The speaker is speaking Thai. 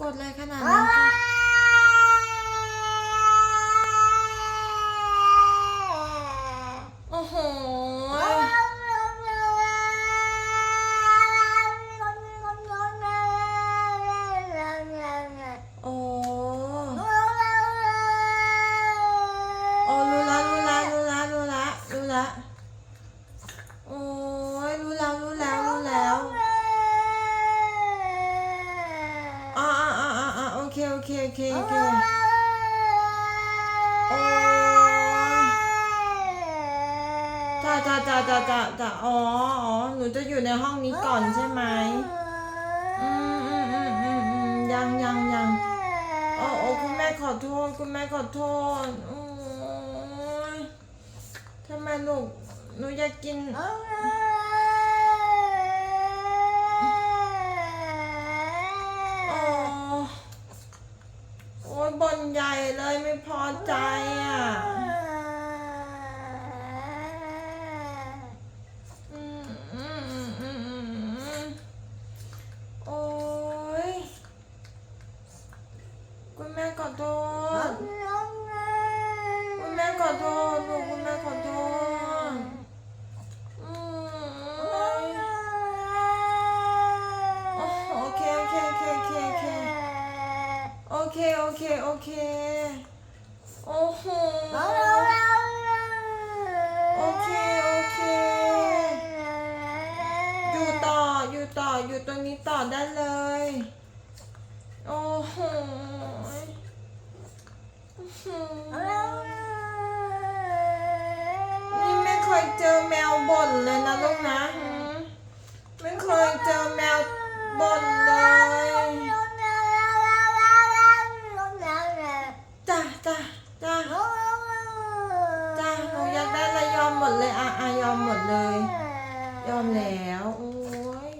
กดอะไรขนาดนั้นคะโอ้โห โอ้โอ้รู้ละรู้ละรู้ละรู้ละรู้ละโอ้ยรู้แล้วรู้แล้วรู้แล้วอ่าอ่าอ่าอ่า โอเคโอเคโอเคโอเคโอ้ยจ้าจ้าจ้าจ้าจ้าจ้าอ๋ออ๋อหนูจะอยู่ในห้องนี้ก่อนใช่ไหมอืมอืมอืมอืมอืมยังยังยังโอ้โอ้คุณแม่ขอโทษคุณแม่ขอโทษโอ้ยทำไมลูกหนูอยากกิน โอ้ โอ้ยบนใหญ่เลยไม่พอใจอะอืมอืมอืมอืมอืมโอ้ยคุณแม่ขอโทษคุณแม่ขอโทษลูกคุณแม่ขอโทษอืมโอ้โอเคโอเคโอเคโอเคโอเค โอเค โอเค โอเค โอ้โห โอเค โอเค อยู่ต่อ อยู่ต่อ อยู่ตรงนี้ต่อได้เลย โอ้โหอื้อหนี่ไม่เคยเจอแมวบ่นเลยนะลูกนะ ไม่เคยเจอแมวบ่น อมหมดเลย ยอมแล้ว โอ้ย